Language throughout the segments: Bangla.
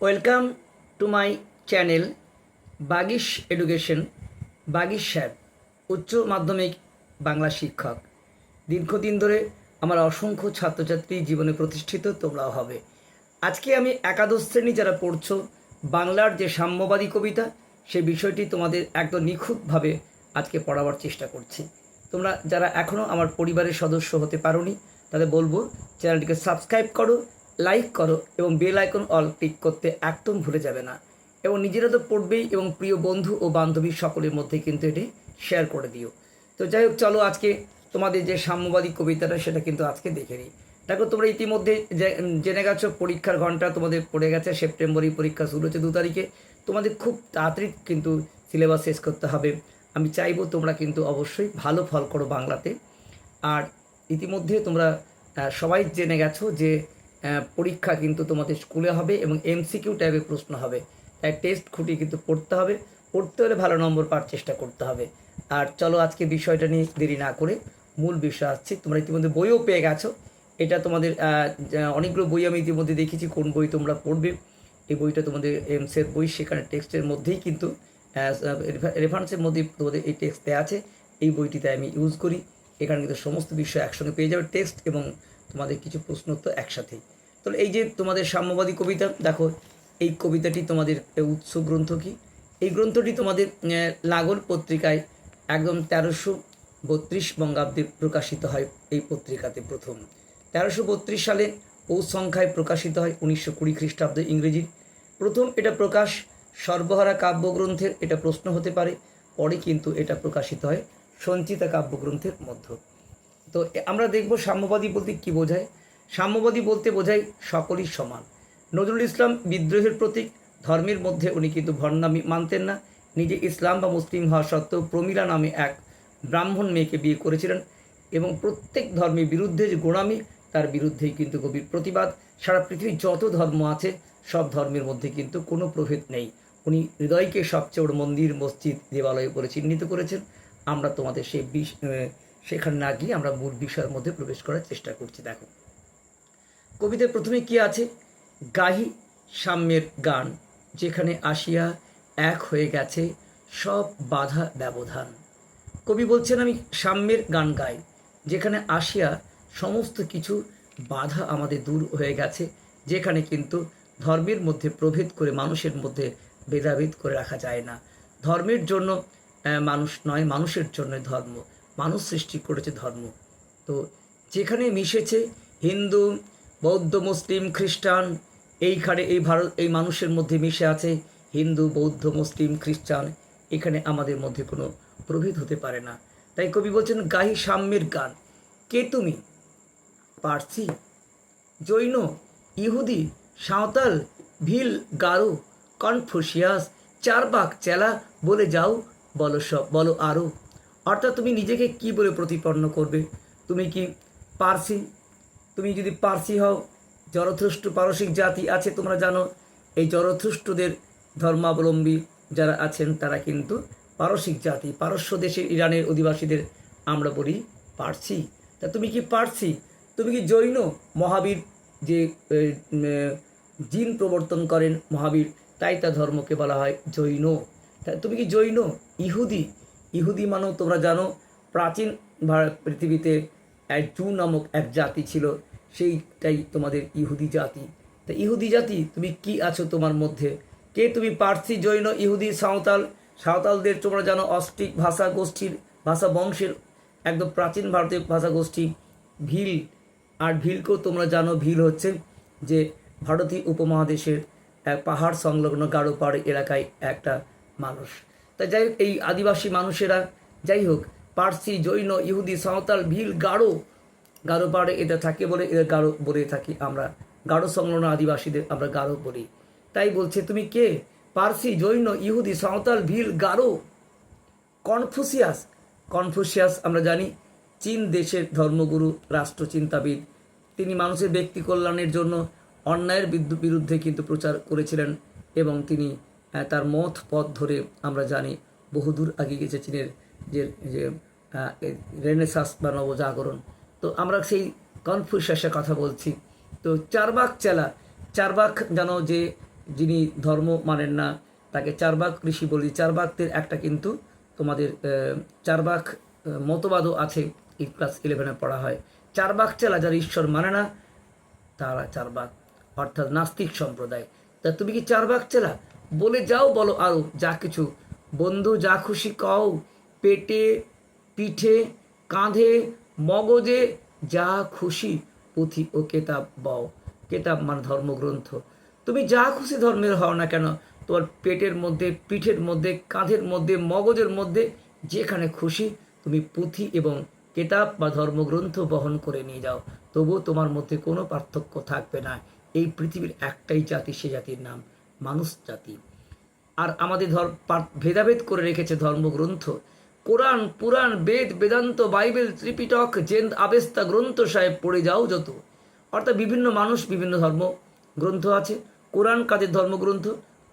Welcome to my channel Bagish education Bagish sir উচ্চ মাধ্যমিক বাংলা শিক্ষক। দীর্ঘদিন ধরে আমার অসংখ্য ছাত্রছাত্রী জীবনে প্রতিষ্ঠিত, তোমরাও হবে। আজকে আমি একাদশ শ্রেণি যারা পড়ছো, বাংলার যে সাম্যবাদী কবিতা, সে বিষয়টি তোমাদের একদম নিখুঁতভাবে আজকে পড়াবার চেষ্টা করছি। তোমরা যারা এখনও আমার পরিবারের সদস্য হতে পারোনি, তাদের বলব, চ্যানেলটিকে সাবস্ক্রাইব করো লাইক করো এবং বেল আইকন অল ক্লিক করতে একদম ভুলে যাবে না। এবং নিজেরা তো পড়বেই এবং প্রিয় বন্ধু ও বান্ধবী সকলের মধ্যে কিন্তু এটি শেয়ার করে দিও। তো যাই হোক, চলো আজকে তোমাদের যে সাম্যবাদী কবিতাটা সেটা কিন্তু আজকে দেখে নিই। দেখো, তোমরা ইতিমধ্যে জেনে গেছো, পরীক্ষার ঘণ্টা তোমাদের পড়ে গেছে, সেপ্টেম্বরই পরীক্ষা শুরু হচ্ছে দু তারিখে। তোমাদের খুব তাড়াতাড়ি কিন্তু সিলেবাস শেষ করতে হবে। আমি চাইব তোমরা কিন্তু অবশ্যই ভালো ফল করো বাংলাতে। আর ইতিমধ্যে তোমরা সবাই জেনে গেছো যে পরীক্ষা কিন্তু তোমাদের স্কুলে হবে এবং এমসিকিউ টাইপের প্রশ্ন হবে। তাই টেস্ট খুঁটি কিন্তু পড়তে হবে। পড়তে হলে ভালো নম্বর পাওয়ার চেষ্টা করতে হবে। আর চলো আজকে বিষয়টা নিয়ে দেরি না করে মূল বিষয় আসছি। তোমরা ইতিমধ্যে বইও পেয়ে গেছো। এটা তোমাদের অনেকগুলো বই আমি ইতিমধ্যে দেখেছি, কোন বই তোমরা পড়বে। এই বইটা তোমাদের এমসের বই, সেখানে টেক্সটের মধ্যেই কিন্তু রেফারেন্সের মধ্যেই তোমাদের এই টেক্সট দেওয়া আছে। এই বইটিতে আমি ইউজ করি। এখানে কিন্তু সমস্ত বিষয় একসঙ্গে পেয়ে যাবে টেক্সট এবং তোমাদের কিছু প্রশ্ন তো একসাথেই। তাহলে এই যে তোমাদের সাম্যবাদী কবিতা, দেখো, এই কবিতাটি তোমাদের উৎস গ্রন্থ কি? এই গ্রন্থটি তোমাদের লাগল পত্রিকায় একদম তেরোশো বত্রিশ বঙ্গাব্দে প্রকাশিত হয় এই পত্রিকাতে প্রথম। তেরোশো বত্রিশ সালে পৌষ সংখ্যায় প্রকাশিত হয় উনিশশো কুড়ি খ্রিস্টাব্দে ইংরেজির প্রথম এটা প্রকাশ সর্বহারা কাব্যগ্রন্থের, এটা প্রশ্ন হতে পারে, পরে কিন্তু এটা প্রকাশিত হয় সঞ্চিতা কাব্যগ্রন্থের মধ্য। তো আমরা দেখব সাম্যবাদী বলতে কি বোঝায়। সাম্যবাদী বলতে বোঝায় সকলই সমান। নজরুল ইসলাম বিদ্রোহের প্রতীক, ধর্মের মধ্যে উনি কিন্তু ভণ্ডামি মানতেন না। নিজে ইসলাম বা মুসলিম হওয়া সত্ত্বেও প্রমীলা নামে এক ব্রাহ্মণ মেয়েকে বিয়ে করেছিলেন এবং প্রত্যেক ধর্মের বিরুদ্ধে যে গোড়ামি, তার বিরুদ্ধেই কিন্তু গভীর প্রতিবাদ। সারা পৃথিবীর যত ধর্ম আছে, সব ধর্মের মধ্যে কিন্তু কোনো প্রভেদ নেই। উনি হৃদয়কে সবচেয়ে বড় মন্দির, মসজিদ, দেবালয় করে চিহ্নিত করেছেন। আমরা তোমাদের সেই বিষ সেখানে না গিয়ে আমরা মূল বিষয়ের মধ্যে প্রবেশ করার চেষ্টা করছি। দেখো। কবিতার প্রথমে কি আছে? গাহি সাম্যের গান, যেখানে আসিয়া এক হয়ে গেছে সব বাধা ব্যবধান। কবি বলছেন, আমি সাম্যের গান গাই, যেখানে আসিয়া সমস্ত কিছু বাধা আমাদের দূর হয়ে গেছে, যেখানে কিন্তু ধর্মের মধ্যে প্রভেদ করে মানুষের মধ্যে ভেদাভেদ করে রাখা যায় না। ধর্মের জন্য মানুষ নয়, মানুষের জন্য ধর্ম। মানুষ সৃষ্টি করেছে ধর্ম। তো যেখানে মিশেছে হিন্দু বৌদ্ধ, মুসলিম, খ্রিস্টান, এইখানে এই ভারত, এই মানুষের মধ্যে মিশে আছে হিন্দু, বৌদ্ধ, মুসলিম, খ্রিস্টান। এখানে আমাদের মধ্যে কোনো প্রভেদ হতে পারে না। তাই কবি বলছেন, গাহি সাম্যের গান। কে তুমি? পার্সি, জৈন, ইহুদি, সাঁওতাল, ভিল, গারো, কনফুসিয়াস, চারবাক, চেলা, বলে যাও, বলো সব, বলো আরও অর্থাৎ তুমি নিজেকে কি বলে প্রতিপন্ন করবে? তুমি কি পার্সি তুমি যদি পার্সি হও জরথুষ্ট পারসিক জাতি আছে, তোমরা জানো, এই জরথুষ্টদের ধর্মাবলম্বী যারা আছেন, তারা কিন্তু পারসিক জাতি। পারস্য দেশের ইরানের অধিবাসীদের আমরা বলি পার্সি। তা তুমি কি পার্সি? তুমি কি জৈন? মহাবীর যে জিন প্রবর্তন করেন মহাবীর, তাই তা ধর্মকে বলা হয় জৈন। তুমি কি জৈন? ইহুদি। ইহুদি মানেও তোমরা জানো, প্রাচীন পৃথিবীতে জু নামক এক জাতি ছিল, সেইটাই তোমাদের ইহুদি জাতি। তা ইহুদি জাতি, তুমি কি আছো তোমার মধ্যে? কে তুমি পার্সি জৈন ইহুদি সাঁওতাল? সাঁওতালদের তোমরা জানো অস্ট্রিক ভাষা গোষ্ঠীর, ভাষা বংশের একদম প্রাচীন ভারতীয় ভাষা গোষ্ঠী ভিল। আর ভিলকেও তোমরা জানো, ভিল হচ্ছে যে ভারতীয় উপমহাদেশের এক পাহাড় সংলগ্ন গাঢ় পাহাড় এলাকায় একটা মানুষ। তাই যাই হোক, এই আদিবাসী মানুষেরা, যাই হোক পার্সি, জৈন, ইহুদি, সাঁওতাল, ভিল গাঢ় গাঢ় পাহাড়ে এটা থাকে বলে, এদের গাঢ় বলে থাকি আমরা। গাঢ় সংলগ্ন আদিবাসীদের আমরা গাঢ় বলি। তাই বলছে, তুমি কে? পার্সি, জৈন, ইহুদি, সাঁওতাল, ভিল গাঢ় কনফুসিয়াস। কনফুসিয়াস আমরা জানি, চীন দেশের ধর্মগুরু, রাষ্ট্রচিন্তাবিদ। তিনি মানুষের ব্যক্তি কল্যাণের জন্য অন্যায়ের বিরুদ্ধে কিন্তু প্রচার করেছিলেন এবং তিনি তার মত পথ ধরে আমরা জানি বহুদূর আগে গেছে চীনের যে রেনেসাস বা নবজাগরণ। তো আমরা সেই কনফুসিয়াসের কথা বলছি। তো চারবাক চেলা, চারবাক যেন যে যিনি ধর্ম মানেন না, তাকে চারবাক ঋষি বলি, চারবাকদের একটা কিন্তু তোমাদের চারবাক মতবাদও আছে, এই ক্লাস ইলেভেনে পড়া হয়। চারবাক চেলা যারা ঈশ্বর মানে না, তারা চারবাক, অর্থাৎ নাস্তিক সম্প্রদায়। তা তুমি কি চারবাক চেলা? বলে যাও, বলো আরও যা কিছু। বন্ধু যা খুশি কও, পেটে পিঠে, কাঁধে, মগজে যা খুশি পুঁথি ও কেতাব বও কেতাব মানে ধর্মগ্রন্থ। তুমি যা খুশি ধর্মের হও না কেন, তোমার পেটের মধ্যে, পিঠের মধ্যে, কাঁধের মধ্যে, মগজের মধ্যে যেখানে খুশি তুমি পুঁথি এবং কেতাব বা ধর্মগ্রন্থ বহন করে নিয়ে যাও। তবুও তোমার মধ্যে কোনো পার্থক্য থাকবে না। এই পৃথিবীর একটাই জাতি, সে জাতির নাম মানুষ জাতি। আর আমাদের ধর ভেদাভেদ করে রেখেছে ধর্মগ্রন্থ। কোরআন, Puran, Veda, Vedanta, Bible, Tripitaka Zend Avesta, Granth Sahib পড়ে যাও যত। অর্থাৎ বিভিন্ন মানুষ, বিভিন্ন ধর্ম গ্রন্থ আছে। কোরআন কাদের ধর্মগ্রন্থ?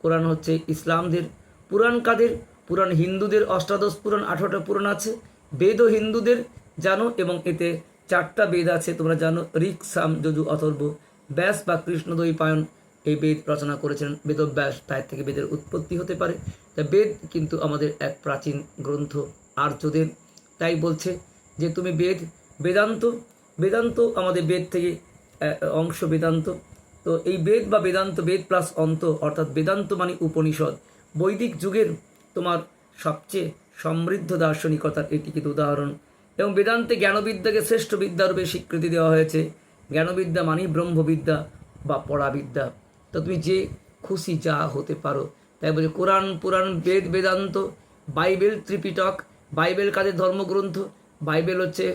কোরআন হচ্ছে ইসলামদের পুরাণ কাদের? পুরাণ হিন্দুদের অষ্টাদশ পুরাণ, আঠারোটা পুরাণ আছে। বেদও হিন্দুদের জানো এবং এতে চারটা বেদ আছে, তোমরা জানো। ঋক, সাম, যজু, অথর্ব, ব্যাস বা কৃষ্ণদ্বৈপায়ন এই বেদ রচনা করেছেন। বেদব্যাস তাই থেকে বেদের উৎপত্তি হতে পারে। তা বেদ কিন্তু আমাদের এক প্রাচীন গ্রন্থ। আর্যদের। তাই বলছে যে, তুমি বেদ, বেদান্ত বেদান্ত আমাদের বেদ থেকে অংশ বেদান্ত। তো এই বেদ বা বেদান্ত, বেদ প্লাস অন্ত, অর্থাৎ বেদান্ত মানে উপনিষদ। বৈদিক যুগের তোমার সবচেয়ে সমৃদ্ধ দার্শনিকতার এটি কিন্তু উদাহরণ। এবং বেদান্তে জ্ঞানবিদ্যাকে শ্রেষ্ঠ বিদ্যারূপে স্বীকৃতি দেওয়া হয়েছে। জ্ঞানবিদ্যা মানেই ব্রহ্মবিদ্যা বা পড়াবিদ্যা তো তুমি যে খুশি যা হতে পারো। তাই বলছে কোরআন, পুরাণ, বেদ, বেদান্ত, বাইবেল, ত্রিপিটক বাইবেল কাদের ধর্মগ্রন্থ? বাইবেল হচ্ছে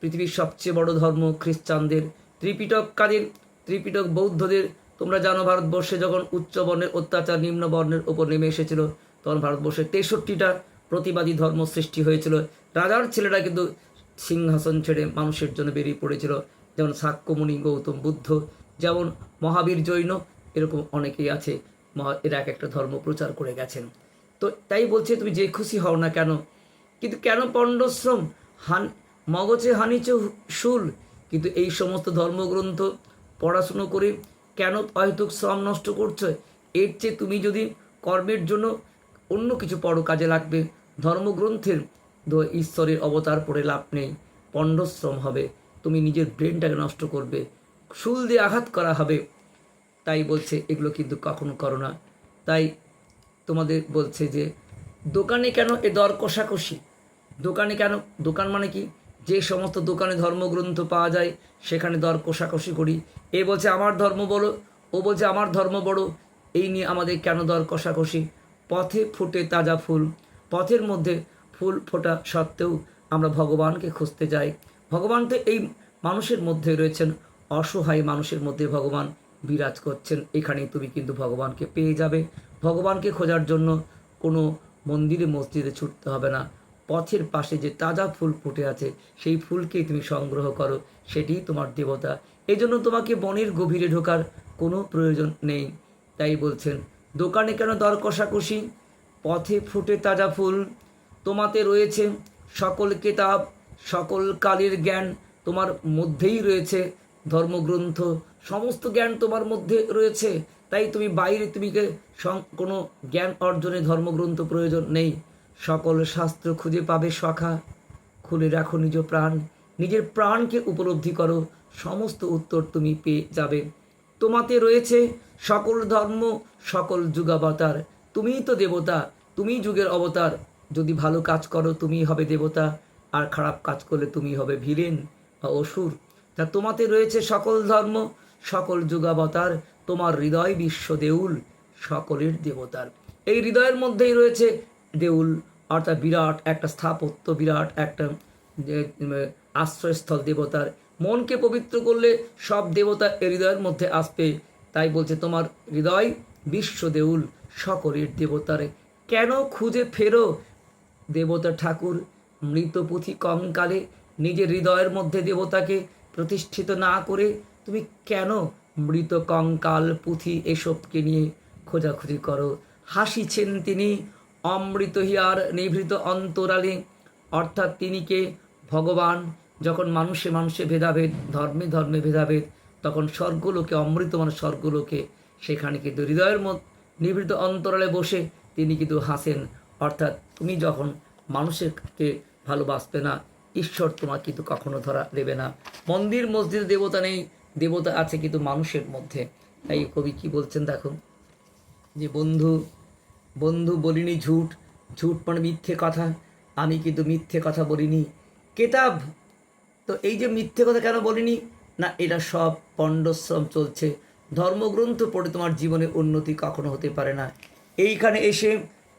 পৃথিবীর সবচেয়ে বড় ধর্ম, খ্রিস্টানদের। ত্রিপিটক কাদের? ত্রিপিটক বৌদ্ধদের। তোমরা জানো ভারতবর্ষে যখন উচ্চ বর্ণের অত্যাচার নিম্ন বর্ণের ওপর নেমে এসেছিল, তখন ভারতবর্ষে তেষট্টিটা প্রতিবাদী ধর্ম সৃষ্টি হয়েছিল। রাজার ছেলেরা কিন্তু সিংহাসন ছেড়ে মানুষের জন্য বেরিয়ে পড়েছিল, যেমন সাক্যমণি গৌতম বুদ্ধ, যেমন মহাবীর জৈন, এরকম অনেকেই আছে। এরা এক একটা ধর্ম প্রচার করে গেছেন। তো তাই বলছে, তুমি যে খুশি হও না কেন কিন্তু কেন পণ্ডশ্রম? হান মগজে হানিচ শুল। কিন্তু এই সমস্ত ধর্মগ্রন্থ পড়াশুনো করে কেন অহেতুক শ্রম নষ্ট করছ? এর চেয়ে তুমি যদি কর্মের জন্য অন্য কিছু পড়ো, কাজে লাগবে। ধর্মগ্রন্থের ঈশ্বরের অবতার পড়ে লাভ নেই। পণ্ডশ্রম হবে। তুমি নিজের ব্রেনটাকে নষ্ট করবে। শুল দিয়ে আঘাত করা হবে। তাই বলছে, এগুলো কিন্তু কখনো করো না। তাই তোমাদের বলছে যে, দোকানে কেন এ দর কষাকষি? দোকানে কেন? দোকান মানে কি? যে সমস্ত দোকানে ধর্মগ্রন্থ পাওয়া যায়, সেখানে দর কষাকষি করি। এ বলছে, আমার ধর্ম বলো ও বলছে, আমার ধর্ম বড়, এই নিয়ে আমাদের কেন দর কষাকষি? পথে ফুটে তাজা ফুল, পথের মধ্যে ফুল ফোটা সত্ত্বেও আমরা ভগবানকে খুঁজতে যাই। ভগবান তো এই মানুষের মধ্যে রয়েছেন, অসহায় মানুষের মধ্যে ভগবান বিরাজ করছেন। এখানেই তুমি কিন্তু ভগবানকে পেয়ে যাবে। ভগবানকে খোঁজার জন্য কোনো মন্দিরে, মসজিদে ছুটতে হবে না। পথের পাশে যে তাজা ফুল ফুটে আছে, সেই ফুলকেই তুমি সংগ্রহ করো। সেটিই তোমার দেবতা। এই জন্য তোমাকে বনের গভীরে ঢোকার কোনো প্রয়োজন নেই। তাই বলছেন, দোকানে কেন দর কষাকষি? পথে ফুটে তাজা ফুল। তোমাতে রয়েছে সকল কেতাব, সকল কালের জ্ঞান তোমার মধ্যেই রয়েছে। ধর্মগ্রন্থ, সমস্ত জ্ঞান তোমার মধ্যে রয়েছে। তাই তুমি বাইরে তুমিকে সং- কোনো জ্ঞান অর্জনে ধর্মগ্রন্থ প্রয়োজন নেই। সকল শাস্ত্র খুঁজে পাবে সখা খুলে রাখো নিজ প্রাণ। নিজের প্রাণকে উপলব্ধি করো। সমস্ত উত্তর তুমি পেয়ে যাবে। তোমাতে রয়েছে সকল ধর্ম, সকল যুগাবতার। তুমিই তো দেবতা, তুমিই যুগের অবতার। যদি ভালো কাজ করো, তুমিই হবে দেবতা। আর খারাপ কাজ করলে তুমি হবে ভিলেন বা অসুর। তা তোমাতে রয়েছে সকল ধর্ম, সকল যুগাবতার। তোমার হৃদয় বিশ্ব দেউল, সকলের দেবতার। এই হৃদয়ের মধ্যেই রয়েছে দেউল, অর্থাৎ বিরাট, একটা স্থাপত্য বিরাট, একটা আশ্রয়স্থল দেবতার। মনকে পবিত্র করলে সব দেবতা হৃদয়ের মধ্যে আসবে। তাই বলছে, তোমার হৃদয় বিশ্ব দেউল, সকলের দেবতারে। কেন খুঁজে ফেরো দেবতা ঠাকুর? মৃত পুঁথি কঙ্কালে নিজের হৃদয়ের মধ্যে দেবতাকে প্রতিষ্ঠিত না করে তুমি কেন মৃত কঙ্কাল পুঁথি এসবকে নিয়ে খোঁজাখুঁজি করো? হাসিছেন তিনি অমৃত হিয়ার নিভৃত অন্তরালে। অর্থাৎ তিনি কে? ভগবান। যখন মানুষে মানুষে ভেদাভেদ, ধর্মে ধর্মে ভেদাভেদ, তখন স্বর্গলোকে অমৃত মানে স্বর্গলোকে, সেখানে কিন্তু হৃদয়ের মত নিভৃত অন্তরালে বসে তিনি কিন্তু হাসেন। অর্থাৎ তুমি যখন মানুষকে ভালোবাসবে না, ঈশ্বর তোমার কিন্তু কখনো ধরা দেবে না। মন্দির, মসজিদ দেবতা নেই, দেবতা আছে কিন্তু মানুষের মধ্যে। তাই কবি কি বলছেন দেখো? যে বন্ধু বন্ধু বলিনি ঝুট ঝুট মানে মিথ্যে কথা। আমি কিন্তু মিথ্যে কথা বলিনি। কেতাব! তো এই যে মিথ্যে কথা কেন বলিনি? না, এটা সব পণ্ডশ্রম চলছে। ধর্মগ্রন্থ পড়ে তোমার জীবনে উন্নতি কখনো হতে পারে না। এইখানে এসে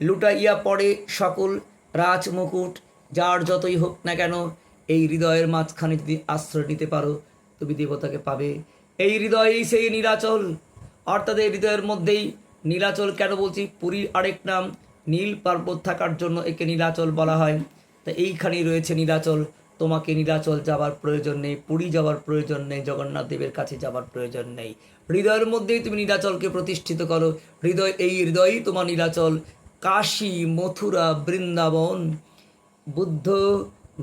লুটাইয়া পড়ে সকল রাজ মুকুট যার যতই হোক না কেন, এই হৃদয়ের মাঝখানে যদি আশ্রয় নিতে পারো, তুমি দেবতাকে পাবে। এই হৃদয়েই সেই নীলাচল, অর্থাৎ এই হৃদয়ের মধ্যেই নীলাচল কেন বলছি? পুরীর আরেক নাম, নীল পার্বত থাকার জন্য একে নীলাচল বলা হয়। তা এইখানেই রয়েছে নীলাচল। তোমাকে নীলাচল যাবার প্রয়োজন নেই, পুরী যাওয়ার প্রয়োজন নেই, জগন্নাথ দেবের কাছে যাবার প্রয়োজন নেই। হৃদয়ের মধ্যেই তুমি নীলাচলকে প্রতিষ্ঠিত করো। হৃদয়, এই হৃদয়ই তোমার নীলাচল। কাশী, মথুরা, বৃন্দাবন, বুদ্ধ,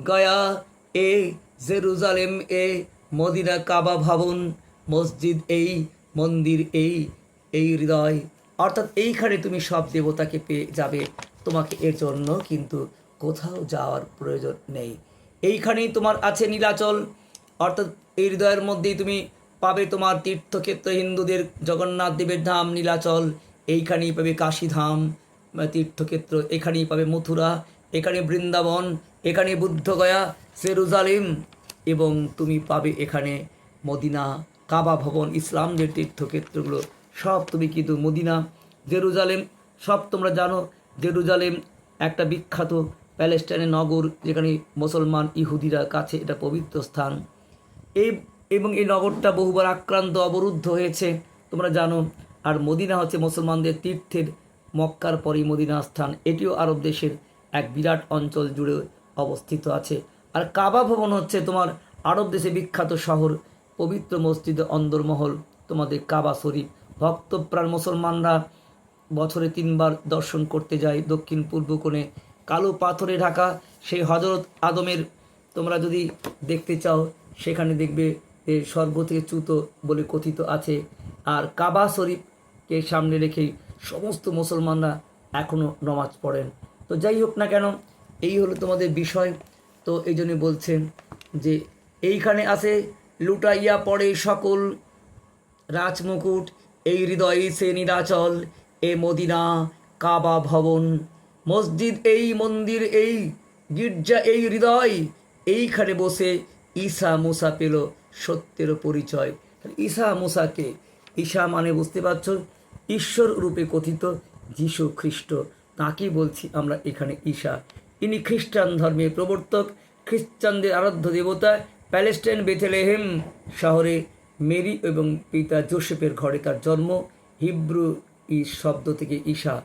গয়া, এ, জেরুজালেম, এ, মদিনা, কাবা, ভবন। মসজিদ এই, মন্দির এই এই হৃদয়। অর্থাৎ এইখানে তুমি সব দেবতাকে পেয়ে যাবে। তোমাকে এর জন্য কিন্তু কোথাও যাওয়ার প্রয়োজন নেই। এইখানেই তোমার আছে নীলাচল। অর্থাৎ এই হৃদয়ের মধ্যেই তুমি পাবে তোমার তীর্থক্ষেত্র, হিন্দুদের জগন্নাথ দেবের ধাম, নীলাচল। এইখানেই পাবে কাশীধাম তীর্থক্ষেত্র। এখানেই পাবে মথুরা। এখানে বৃন্দাবন। এখানে বুদ্ধগয়া সেরুজালিম এবং তুমি পাবে এখানে মদিনা, কাবা ভবন, ইসলামদের তীর্থক্ষেত্রগুলো। সব তুমি কিন্তু মদিনা, জেরুজালেম, সব তোমরা জানো। জেরুজালেম একটা বিখ্যাত প্যালেস্টাইনের নগর, যেখানে মুসলমান ইহুদিরা কাছে এটা পবিত্র স্থান। এই, এবং এই নগরটা বহুবার আক্রান্ত, অবরুদ্ধ হয়েছে, তোমরা জানো। আর মদিনা হচ্ছে মুসলমানদের তীর্থের মক্কার পরই মদিনা স্থান। এটিও আরব দেশের এক বিরাট অঞ্চল জুড়ে অবস্থিত আছে। আর কাবা ভবন হচ্ছে তোমার আরব দেশে বিখ্যাত শহর, পবিত্র মসজিদ, অন্দরমহল, তোমাদের কাবা শরীফ। ভক্তপ্রাণ মুসলমানরা বছরে তিনবার দর্শন করতে যায় দক্ষিণ পূর্ব কোণে। কালো পাথরে ঢাকা, সেই হজরত আদমের। তোমরা যদি দেখতে চাও, সেখানে দেখবে এ স্বর্গ থেকে চ্যুত বলে কথিত আছে। আর কাবা শরীফকে সামনে রেখেই সমস্ত মুসলমানরা এখনও নমাজ পড়েন। তো যাই হোক না কেন, এই হলো তোমাদের বিষয়। তো এই জন্য বলছেন যে, এইখানে আছে, লুটাইয়া পড়ে সকল রাজমুকুট এই হৃদয়ে সে নীলাচল এ মদিনা কাবা ভবন। মসজিদ এই, মন্দির এই, গির্জা এই হৃদয়, এইখানে বসে ঈসা মুসা পেল সত্যের পরিচয়। ঈসা মুসাকে ঈশা মানে বুঝতে পারছ? ঈশ্বর রূপে কথিত যীশু খ্রিস্ট। তাকেই বলছি আমরা এখানে ঈশা ইনি খ্রিস্টান ধর্মের প্রবর্তক, খ্রিস্টানদের আরাধ্য দেবতা, প্যালেস্টাইন বেথেলেহেম শহরে মেরি এবং পিতা জোসেফের ঘরে তার জন্ম। হিব্রু ই শব্দ থেকে ঈশা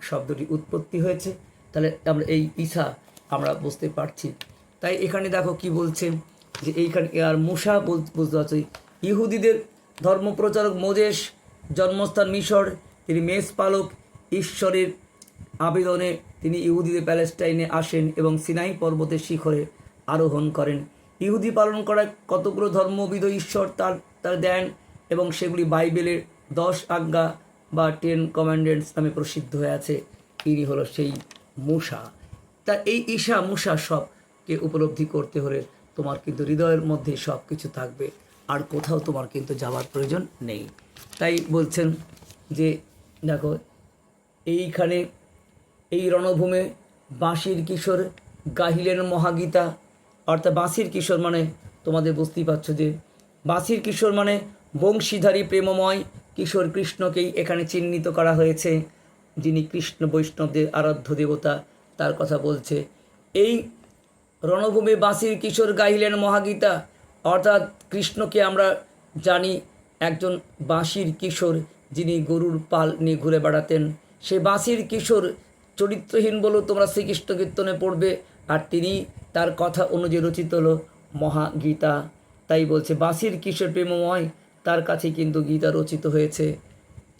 শব্দটি উৎপত্তি হয়েছে। তাহলে আমরা এই ঈশা আমরা বুঝতে পারছি। তাই এখানে দেখো কি বলছে যে এইখানে আর মুসা বুঝতে পারছি। ইহুদিদের ধর্মপ্রচারক মোজেস, জন্মস্থান মিশর, তিনি মেষ পালক, ঈশ্বরের আবেদনে তিনি ইহুদিদের প্যালেস্টাইনে আসেন এবং সিনাই পর্বতের শিখরে আরোহণ করেন। ইহুদি পালন করা কতগুলো ধর্মবিদ ঈশ্বর তার তার দেন এবং সেগুলি বাইবেলের দশ আজ্ঞা বা টেন কমান্ডেন্টস নামে প্রসিদ্ধ হয়ে আছে। ইনি হলো সেই মূষা তা এই ঈশা মূষা সবকে উপলব্ধি করতে হলে তোমার কিন্তু হৃদয়ের মধ্যে সব কিছু থাকবে। আর কোথাও তোমার কিন্তু যাওয়ার প্রয়োজন নেই। তাই বলছেন যে, দেখো, এইখানে এই রণভূমে বাঁশির কিশোর গাহিলেন মহাগীতা অর্থাৎ বাঁশির কিশোর মানে তোমাদের বুঝতেই পারছ যে বাঁশির কিশোর মানে বংশীধারী প্রেমময় কিশোর কৃষ্ণকেই এখানে চিহ্নিত করা হয়েছে, যিনি কৃষ্ণ বৈষ্ণবদের আরাধ্য দেবতা, তার কথা বলছে। এই রণভূমি বাঁশির কিশোর গাইলেন মহাগীতা, অর্থাৎ কৃষ্ণকে আমরা জানি একজন বাঁশির কিশোর, যিনি গরুর পাল নিয়ে ঘুরে বেড়াতেন। সে বাঁশির কিশোর চরিত্রহীন বলেও তোমরা শ্রীকৃষ্ণ কীর্তনে পড়বে, আর তিনি তার কথা অনুযায়ী রচিত হলো মহাগীতা। তাই বলছে, বাঁশির কিশোর প্রেমময়? তার কাছে কিন্তু গীতা রচিত হয়েছে।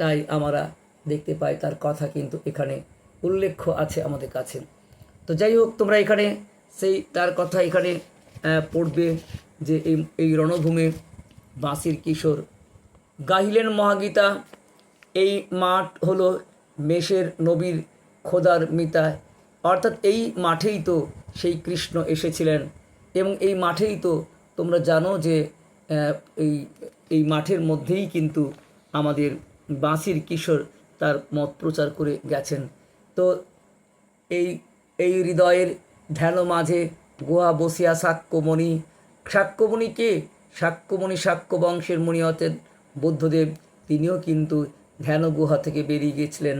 তাই আমরা দেখতে পাই তার কথা কিন্তু এখানে উল্লেখ্য আছে আমাদের কাছে। তো যাই হোক, তোমরা এখানে সেই তার কথা এখানে পড়বে যে এই এই রণভূমে বাঁশির কিশোর। গাহিলেন মহাগীতা, এই মাঠ হলো মেষের নবীর খোদার মিতা অর্থাৎ এই মাঠেই তো সেই কৃষ্ণ এসেছিলেন এবং এই মাঠেই তো তোমরা জানো যে এই এই মাঠের মধ্যেই কিন্তু আমাদের বাঁশির কিশোর তার মত প্রচার করে গেছেন। তো এই এই হৃদয়ের ধ্যান মাঝে গুহা বসিয়া সাক্ষ্যমণি সাক্ষ্যমণি কে? সাক্ষ্যমণি সাক্ষ্য বংশের মণি অর্থাৎ বুদ্ধদেব, তিনিও কিন্তু ধ্যান গুহা থেকে বেরিয়ে গিয়েছিলেন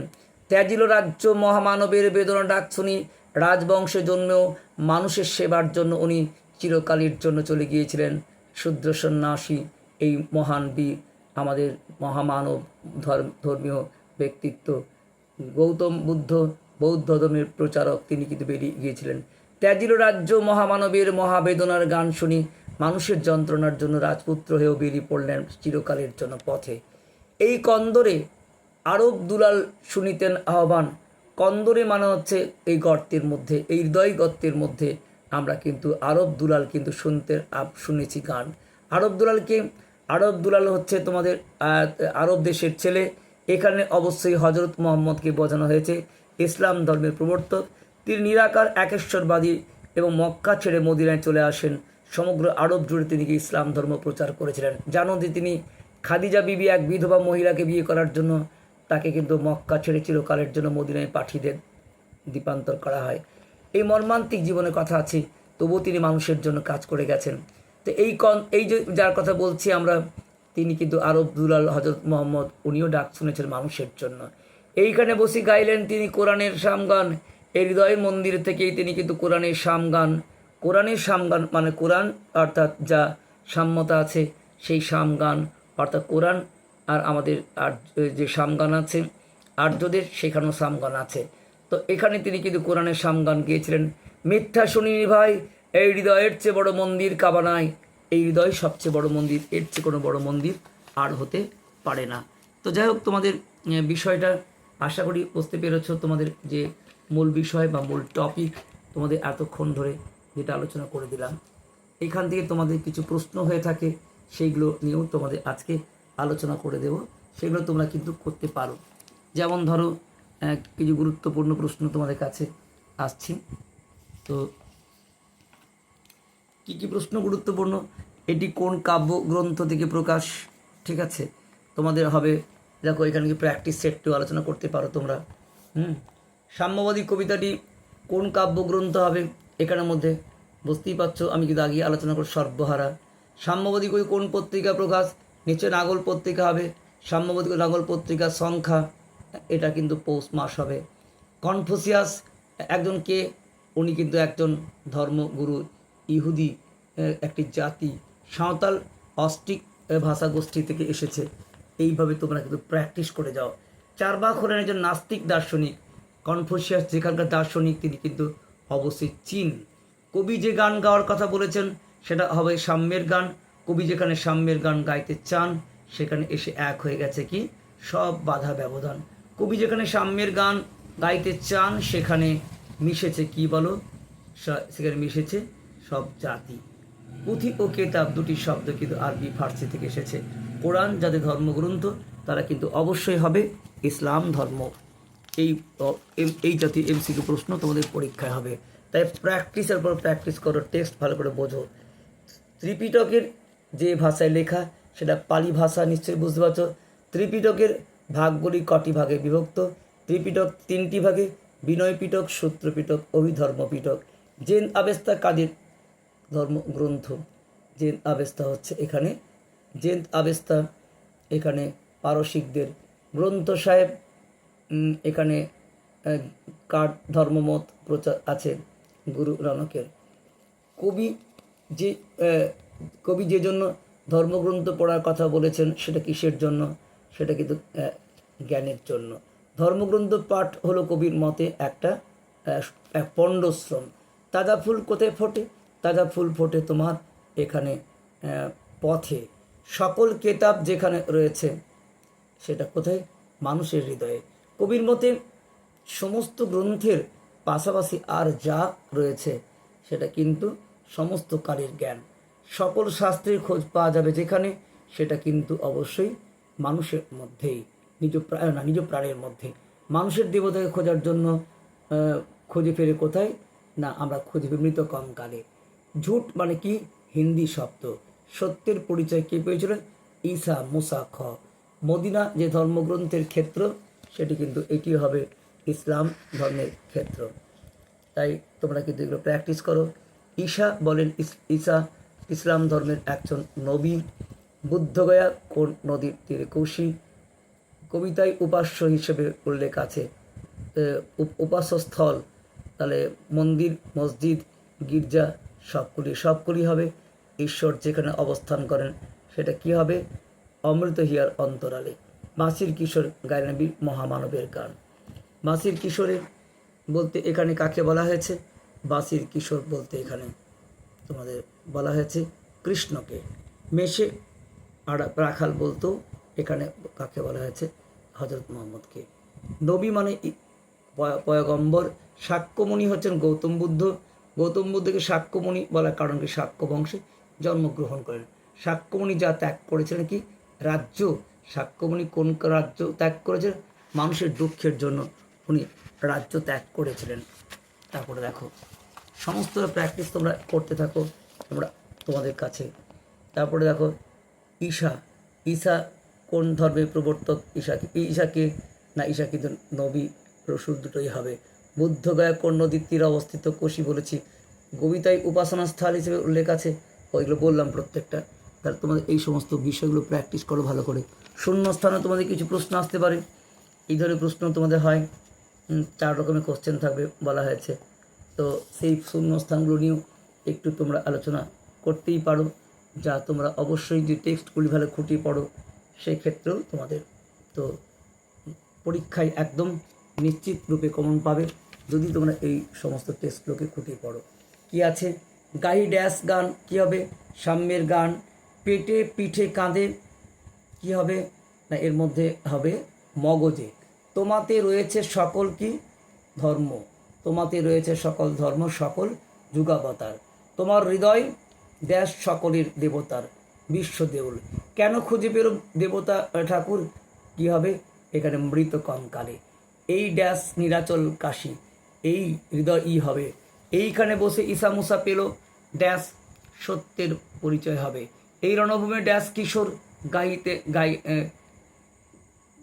ত্যাজিল রাজ্য মহামানবের বেদনা ডাক শুনি, রাজবংশে জন্মেও মানুষের সেবার জন্য উনি চিরকালের জন্য চলে গিয়েছিলেন। শূদ্র সন্ন্যাসী এই মহান বীর, আমাদের মহামানব ধর্ম, ধর্মীয় ব্যক্তিত্ব। গৌতম বুদ্ধ, বৌদ্ধ ধর্মের প্রচারক, তিনি কিন্তু বেরিয়ে গিয়েছিলেন। ত্যাজিল রাজ্য মহামানবের মহাবেদনার গান শুনি, মানুষের যন্ত্রণার জন্য রাজপুত্র হয়েও বেরিয়ে পড়লেন চিরকালের জন্য পথে। এই কন্দরে আরব দুলাল শুনিতেন আহ্বান, কন্দরে মানে হচ্ছে এই গর্তের মধ্যে, এই হৃদয় গর্তের মধ্যে। আমরা কিন্তু আরব দুলাল কিন্তু শুনতে শুনেছি গান। আরব দুলালকে, আরব দুলাল হচ্ছে তোমাদের আরব দেশের ছেলে। এখানে অবশ্যই হজরত মোহাম্মদকে বোঝানো হয়েছে। ইসলাম ধর্মের প্রবর্তক। তিনি নিরাকার, একেশ্বরবাদী এবং মক্কা ছেড়ে মদিনায় চলে আসেন। সমগ্র আরব জুড়ে তিনি ইসলাম ধর্ম প্রচার করেছিলেন? জানো যে তিনি খাদিজা বিবি এক বিধবা মহিলাকে বিয়ে করার জন্য তাকে কিন্তু মক্কা ছেড়ে চিরকালের জন্য মদিনায় পাঠিয়ে দেন, দীপান্তর করা হয়। এই মর্মান্তিক জীবনের কথা আছে, তবুও তিনি মানুষের জন্য কাজ করে গেছেন। তো এই কন, এই যে যার কথা বলছি আমরা, তিনি কিন্তু আরব দুলাল হজরত মোহাম্মদ, উনিও ডাক শুনেছেন মানুষের জন্য। এইখানে বসে গাইলেন তিনি কোরআনের সামগান এই হৃদয় মন্দির থেকেই তিনি কিন্তু কোরআনের সামগান কোরআনের সামগান মানে কোরআন অর্থাৎ যা সাম্যতা আছে, সেই সামগান অর্থাৎ কোরআন আর আমাদের আর যে সামগান আছে, আর্যদের সেখানেও সামগান আছে। তো এখানে তিনি কিন্তু কোরআনের সামগান গিয়েছিলেন। মিথ্যা শুনিনি ভাই, এই হৃদয়ের চেয়ে বড় মন্দির কাবানায়। এই হৃদয় সবচেয়ে বড় মন্দির, এর চেয়ে কোনো বড় মন্দির আর হতে পারে না। তো যাই হোক, তোমাদের বিষয়টা আশা করি বুঝতে পেরেছ। তোমাদের যে মূল বিষয় বা মূল টপিক তোমাদের এতক্ষণ ধরে যেটা আলোচনা করে দিলাম। এখান থেকে তোমাদের কিছু প্রশ্ন হয়ে থাকে, সেইগুলো নিয়েও তোমাদের আজকে আলোচনা করে দেব। সেগুলো তোমরা কিন্তু করতে পারো। যেমন ধরো কিছু গুরুত্বপূর্ণ প্রশ্ন তোমাদের কাছে আসছে। তো, কি কি প্রশ্ন গুরুত্বপূর্ণ? এটি কোন কাব্য গ্রন্থ থেকে প্রকাশ? ঠিক আছে? তোমাদের হবে, দেখো, এখানে কি প্র্যাকটিস সেটটু আলোচনা করতে পারো তোমরা। হুম? সাম্যবাদী কবিতাটি কোন কাব্যগ্রন্থ হবে? এখানের মধ্যে বুঝতেই পারছ, আমি কিন্তু আগে আলোচনা করি সর্বহারা। সাম্যবাদী কবি কোন পত্রিকা প্রকাশ? নিচে নাগল পত্রিকা হবে সাম্যবাদী নাগল পত্রিকা, সংখ্যা, এটা কিন্তু পৌষ মাস হবে। কনফুসিয়াস একজন কে? উনি কিন্তু একজন ধর্মগুরু, ইহুদি একটি জাতি। সাঁওতাল অস্টিক ভাষা গোষ্ঠী থেকে এসেছে। এইভাবে তোমরা কিন্তু প্র্যাকটিস করে যাও। চারবাক হলেন একজন নাস্তিক দার্শনিক। কনফুসিয়াস যেখানকার দার্শনিক, তিনি কিন্তু অবশ্যই চীন। কবি যে গান গাওয়ার কথা বলেছেন, সেটা হবে সাম্যের গান। কবি যেখানে সাম্যের গান গাইতে চান, সেখানে এসে এক হয়ে গেছে কি? সব বাধা ব্যবধান। কবি যেখানে সাম্যের গান গাইতে চান, সেখানে মিশেছে কি বলো? সেখানে মিশেছে সব জাতি। পুঁথি ও কেতাব দুটি শব্দ কিন্তু আরবি, ফার্সি থেকে এসেছে। কোরআন যাদের ধর্মগ্রন্থ, তারা কিন্তু অবশ্যই হবে ইসলাম ধর্ম। এই এই জাতীয় এমসিকিউ প্রশ্ন তোমাদের পরীক্ষায় হবে। তাই প্র্যাকটিসের পর প্র্যাকটিস করো, টেক্সট ভালো করে বোঝো। ত্রিপিটকের যে ভাষায় লেখা, সেটা পালি ভাষা নিশ্চয়ই বুঝতে পারছ। ত্রিপিটকের ভাগগুলি কটি ভাগে বিভক্ত? ত্রিপিটক তিনটি ভাগে বিনয় পিটক সূত্র পিটক অভিধর্ম পিটক জেন আবেস্তা কাদের ধর্মগ্রন্থ? জেন আবেস্তা হচ্ছে এখানে। জেন আবেস্তা এখানে পারসিকদের গ্রন্থ সাহেব এখানে কার ধর্মমত প্রচার আছে? গুরু নানকের। কবি যে কবি যে জন্য ধর্মগ্রন্থ পড়ার কথা বলেছেন, সেটা কিসের জন্য? সেটা কিন্তু জ্ঞানের জন্য। ধর্মগ্রন্থ পাঠ হলো কবির মতে একটা এক পণ্ডশ্রম। তাজা ফুল কোথায় ফোটে? তাজা ফুল ফোটে তোমার এখানে পথে। সকল কেতাব যেখানে রয়েছে, সেটা কোথায়? মানুষের হৃদয়ে। কবির মতে সমস্ত গ্রন্থের পাশাপাশি আর যা রয়েছে, সেটা কিন্তু সমস্ত কালের জ্ঞান। সকল শাস্ত্রের খোঁজ পাওয়া যাবে যেখানে, সেটা কিন্তু অবশ্যই মানুষের মধ্যেই, নিজ না, নিজ প্রাণের মধ্যে। মানুষের দেবতাকে খোঁজার জন্য খুঁজে ফেরে কোথায়? না, আমরা খুঁজে মৃত কঙ্কালে। ঝুট মানে কি? হিন্দি শব্দ। সত্যের পরিচয় কে পেয়েছিলেন? ঈসা, মুসা, খ। মদিনা যে ধর্মগ্রন্থের ক্ষেত্র, সেটি কিন্তু এটি হবে ইসলাম ধর্মের ক্ষেত্র। তাই তোমরা কিন্তু এগুলো প্র্যাকটিস করো। ঈশা বলেন ঈসা ইসলাম ধর্মের একজন নবী, বুদ্ধগয়া কোন নদীর তীরে কৌশী। কবিতায় উপাস্য হিসেবে উল্লেখ আছে উপাস্যস্থল, তাহলে মন্দির, মসজিদ, গির্জা, সবগুলি সবগুলি হবে। ঈশ্বর যেখানে অবস্থান করেন, সেটা কি হবে? অমৃত হিয়ার অন্তরালে। মাসির কিশোর গায়না মহামানবের গান। মাসির কিশোরের বলতে এখানে কাকে বলা হয়েছে? বাসির কিশোর বলতে এখানে তোমাদের বলা হয়েছে কৃষ্ণকে। মেশে আর রাখাল বলতেও এখানে কাকে বলা হয়েছে? হজরত মোহাম্মদকে। নবী মানে পয়গম্বর। সাক্ষ্যমণি হচ্ছেন গৌতম বুদ্ধ। গৌতম বুদ্ধকে সাক্ষ্যমণি বলার কারণ কি? সাক্ষ্য বংশে জন্মগ্রহণ করেন। সাক্ষ্যমণি যা ত্যাগ করেছিলেন কি? রাজ্য। সাক্ষ্যমণি কোন রাজ্য ত্যাগ করেছিলেন? মানুষের দুঃখের জন্য উনি রাজ্য ত্যাগ করেছিলেন। তারপরে দেখো সমস্ত প্র্যাকটিস তোমরা করতে থাকো, তোমরা তোমাদের কাছে। তারপরে দেখো, ঈশা ঈশা কোন ধর্মের প্রবর্তক? ঈশাকে ঈশাকে না, ঈশা কিন্তু নবী, রসুল দুটোই হবে। বুদ্ধগয়া কোন নদীর তীরে অবস্থিত? কোশি বলেছি। কবিতায় উপাসনা স্থল হিসেবে উল্লেখ আছে। ওইগুলো বললাম প্রত্যেকটা। তাহলে তোমাদের এই সমস্ত বিষয়গুলো প্র্যাকটিস করো ভালো করে। শূন্য স্থানে তোমাদের কিছু প্রশ্ন আসতে পারে। এই ধরনের প্রশ্ন তোমাদের হয়। চার রকমের কোশ্চেন থাকবে বলা হয়েছে। তো সেই শূন্য স্থানগুলো নিয়েও একটু তোমরা আলোচনা করতেই পারো, যা তোমরা অবশ্যই যে টেক্সটগুলি ভালো খুঁটিয়ে পড়ো সেই ক্ষেত্রেও তোমাদের তো পরীক্ষায় একদম নিশ্চিত রূপে কমন পাবে যদি তোমরা এই সমস্ত টেস্টগুলোকে খুঁটিয়ে পড়ো। কি আছে? গাই ড্যাশ গান কি হবে? সাম্যের গান, পেটে পিঠে কাঁধে কি হবে? না, এর মধ্যে হবে মগজে। তোমাতে রয়েছে সকল কি? ধর্ম। তোমাতে রয়েছে সকল ধর্ম, সকল যুগাবতার। তোমার হৃদয় দেশ সকলের দেবতার বিশ্ব দেউল কেন খুঁজে পেল দেবতা ঠাকুর? কি হবে? এখানে মৃত কঙ্কালে। এই ড্যাশ নীলাচল কাশী, এই হৃদয় ই হবে। এইখানে বসে ঈসা মুসা পেল ড্যাশ, সত্যের পরিচয় হবে। এই রণভূমে ড্যাশ কিশোর গাইতে গাই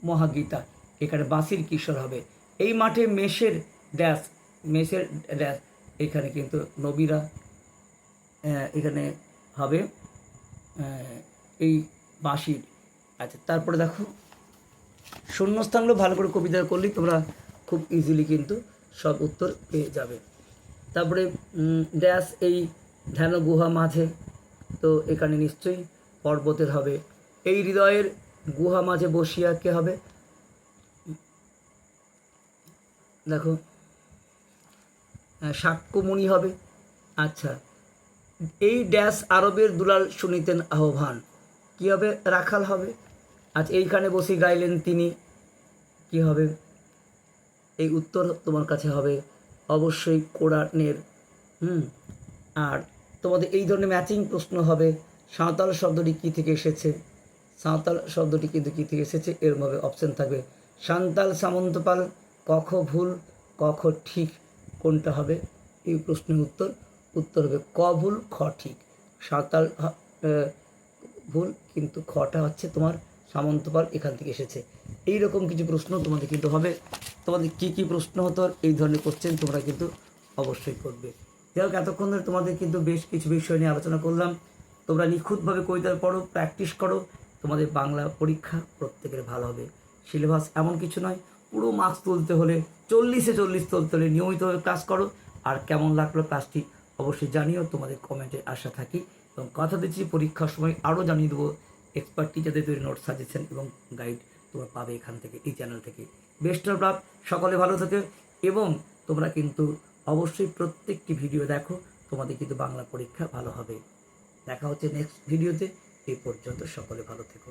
মহাগীতা। এখানে বাঁশির কিশোর হবে। এই মাঠে মেষের ড্যাশ মেষের ড্যাশ এখানে কিন্তু নবীরা এখানে হবে এই বাঁশির। আচ্ছা তারপরে দেখো, শূন্যস্থানগুলো ভালো করে কবিতা করলেই তোমরা খুব ইজিলি কিন্তু সব উত্তর পেয়ে যাবে। তারপরে ড্যাশ এই ধ্যান গুহা মাঝে, তো এখানে নিশ্চয়ই পর্বতের হবে। এই হৃদয়ের গুহা মাঝে বসিয়া কে হবে? দেখো সাক্ষ্যমণি হবে। আচ্ছা এই ড্যাশ আরবের দুলাল শুনিতেন আহ্বান। কি হবে রাখাল হবে? আচ্ছা এইখানে বসে গাইলেন তিনি। কি হবে? এই উত্তর তোমার কাছে হবে। অবশ্যই কোরআনের হুম, আর তোমাদের এই ধরনের ম্যাচিং প্রশ্ন হবে, সাঁওতাল শব্দটি কী থেকে এসেছে? সাঁওতাল শব্দটি কিন্তু কী থেকে এসেছে? এরমভাবে অপশন থাকবে। সান্তাল সামন্তপাল, কখ ভুল, কখ ঠিক। কোনটা হবে? এই প্রশ্নের উত্তর উত্তর হবে ক ভুল, খ ঠিক। সাঁওতাল ভুল, কিন্তু খটা হচ্ছে তোমার সামন্তপাল এখান থেকে এসেছে। এই রকম কিছু প্রশ্ন তোমাদের কিন্তু হবে। তোমাদের কি কি প্রশ্ন হতো এই ধরনের কোশ্চেন তোমরা কিন্তু অবশ্যই করবে। যাই হোক, এতক্ষণ ধরে তোমাদের কিন্তু বেশ কিছু বিষয় নিয়ে আলোচনা করলাম। তোমরা নিখুঁতভাবে কবিতা পড়ো প্র্যাকটিস করো। তোমাদের বাংলা পরীক্ষা প্রত্যেকের ভালো হবে। সিলেবাস এমন কিছু নয়। পুরো মাস্ক তুলতে হলে চল্লিশে চল্লিশ তুলতে হলে নিয়মিতভাবে ক্লাস করো। আর কেমন লাগল ক্লাসটি অবশ্যই জানিও, তোমাদের কমেন্টে আশা থাকি। এবং কথা দিচ্ছি, পরীক্ষার সময় আরও জানিয়ে দেবো এক্সপার্ট টিচারদের তৈরি নোট সাজেশন এবং গাইড তোমরা পাবে এখান থেকে, এই চ্যানেল থেকে। বেস্ট অফ লাভ সকলে ভালো থাকে। এবং তোমরা কিন্তু অবশ্যই প্রত্যেকটি ভিডিও দেখো, তোমাদের কিন্তু বাংলা পরীক্ষা ভালো হবে। দেখা হচ্ছে নেক্সট ভিডিওতে এই পর্যন্ত সকলে ভালো থেকো।